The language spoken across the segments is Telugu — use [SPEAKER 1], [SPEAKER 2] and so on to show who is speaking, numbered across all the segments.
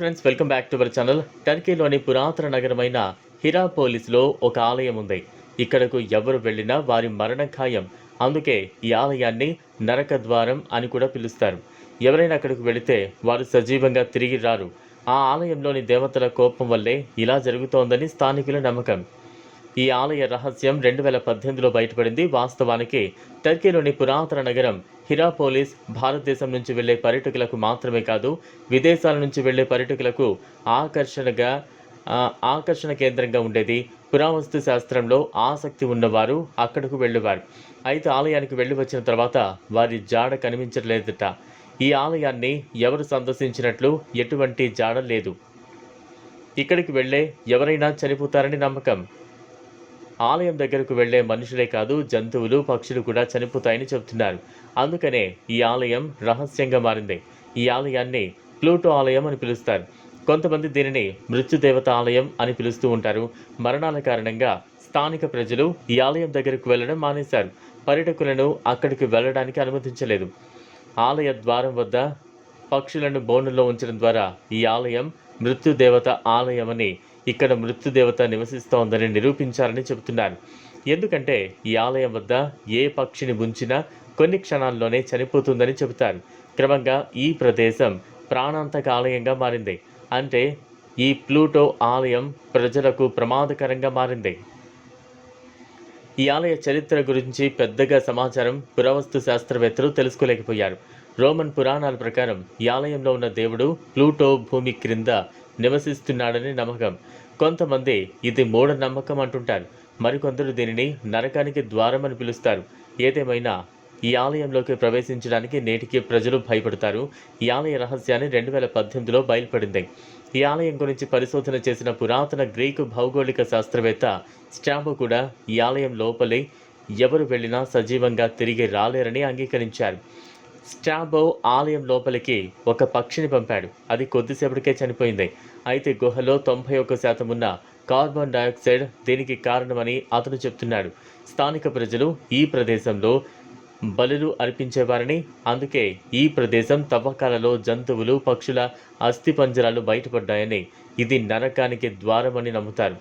[SPEAKER 1] Friends welcome back to our channel టర్కీలోని పురాతన నగరమైన హిరాపోలిస్లో ఒక ఆలయం ఉంది. ఇక్కడకు ఎవరు వెళ్ళినా వారి మరణ ఖాయం. అందుకే ఈ ఆలయాన్ని నరక ద్వారం అని కూడా పిలుస్తారు. ఎవరైనా అక్కడికి వెళితే వారు సజీవంగా తిరిగి రారు. ఆ ఆలయంలోని దేవతల కోపం వల్లే ఇలా జరుగుతోందని స్థానికుల నమ్మకం. ఈ ఆలయ రహస్యం రెండు వేల పద్దెనిమిదిలో బయటపడింది. వాస్తవానికి టర్కీలోని పురాతన నగరం హిరాపోలిస్ భారతదేశం నుంచి వెళ్ళే పర్యటకులకు మాత్రమే కాదు విదేశాల నుంచి వెళ్ళే పర్యటకులకు ఆకర్షణగా ఆకర్షణ కేంద్రంగా ఉండేది. పురావస్తు శాస్త్రంలో ఆసక్తి ఉన్నవారు అక్కడకు వెళ్ళేవారు. అయితే ఆలయానికి వెళ్ళి వచ్చిన తర్వాత వారి జాడ కనిపించలేదట ఈ ఆలయాన్ని ఎవరు సందర్శించినట్లు ఎటువంటి జాడ లేదు. ఇక్కడికి వెళ్ళే ఎవరైనా చనిపోతారని నమ్మకం. ఆలయం దగ్గరకు వెళ్ళే మనుషులే కాదు జంతువులు పక్షులు కూడా చనిపోతాయని చెబుతున్నారు. అందుకనే ఈ ఆలయం రహస్యంగా మారింది. ఈ ఆలయాన్ని ప్లూటో ఆలయం అని పిలుస్తారు. కొంతమంది దీనిని మృత్యుదేవత ఆలయం అని పిలుస్తూ ఉంటారు. మరణాల కారణంగా స్థానిక ప్రజలు ఈ ఆలయం దగ్గరకు వెళ్ళడం మానేశారు. పర్యటకులను అక్కడికి వెళ్ళడానికి అనుమతించలేదు. ఆలయ ద్వారం వద్ద పక్షులను బోనుల్లో ఉంచడం ద్వారా ఈ ఆలయం మృత్యుదేవత ఆలయమని ఇక్కడ మృత్యుదేవత నివసిస్తోందని నిరూపించారని చెబుతున్నారు ఎందుకంటే ఈ ఆలయం వద్ద ఏ పక్షిని ఉంచినా కొన్ని క్షణాల్లోనే చనిపోతుందని చెబుతారు క్రమంగా ఈ ప్రదేశం ప్రాణాంతక ఆలయంగా మారింది. అంటే ఈ ప్లూటో ఆలయం ప్రజలకు ప్రమాదకరంగా మారింది. ఈ ఆలయ చరిత్ర గురించి పెద్దగా సమాచారం పురావస్తు శాస్త్రవేత్తలు తెలుసుకోలేకపోయారు. రోమన్ పురాణాల ప్రకారం ఈ ఆలయంలో ఉన్న దేవుడు ప్లూటో భూమి క్రింద నివసిస్తున్నాడని నమ్మకం. కొంతమంది ఇది మూఢనమ్మకం అంటుంటారు. మరికొందరు దీనిని నరకానికి ద్వారం అని పిలుస్తారు. ఏదేమైనా ఈ ఆలయంలోకి ప్రవేశించడానికి నేటికి ప్రజలు భయపడతారు. ఈ ఆలయ రహస్యాన్ని రెండు వేల పద్దెనిమిదిలో బయలుపడింది. ఈ ఆలయం గురించి పరిశోధన చేసిన పురాతన గ్రీకు భౌగోళిక శాస్త్రవేత్త స్టాంబో కూడా ఈ ఆలయం లోపలి ఎవరు వెళ్ళినా సజీవంగా తిరిగి రాలేరని అంగీకరించారు. స్టాబో ఆలయం లోపలికి ఒక పక్షిని పంపాడు. అది కొద్దిసేపటికే చనిపోయింది. అయితే గుహలో తొంభై ఒక్క శాతం ఉన్న కార్బన్ డయాక్సైడ్ దీనికి కారణమని అతను చెప్తున్నాడు. స్థానిక ప్రజలు ఈ ప్రదేశంలో బలులు అర్పించేవారని అందుకే ఈ ప్రదేశం తవ్వకాలలో జంతువులు పక్షుల అస్థిపంజరాలు బయటపడ్డాయని ఇది నరకానికి ద్వారమని నమ్ముతారు.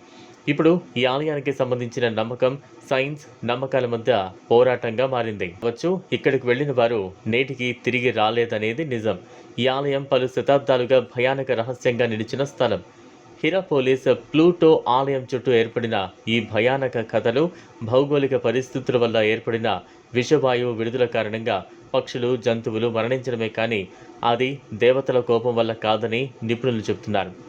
[SPEAKER 1] ఇప్పుడు ఈ ఆలయానికి సంబంధించిన నమ్మకం సైన్స్ నమ్మకాల మధ్య పోరాటంగా మారింది. వచ్చు ఇక్కడికి వెళ్ళిన వారు నేటికి తిరిగి రాలేదనేది నిజం. ఈ ఆలయం పలు శతాబ్దాలుగా భయానక రహస్యంగా నిలిచిన స్థలం. హిరాపోలిస్ ప్లూటో ఆలయం చుట్టూ ఏర్పడిన ఈ భయానక కథలు భౌగోళిక పరిస్థితుల వల్ల ఏర్పడిన విషవాయువు విడుదల కారణంగా పక్షులు జంతువులు మరణించడమే కానీ అది దేవతల కోపం వల్ల కాదని నిపుణులు చెబుతున్నారు.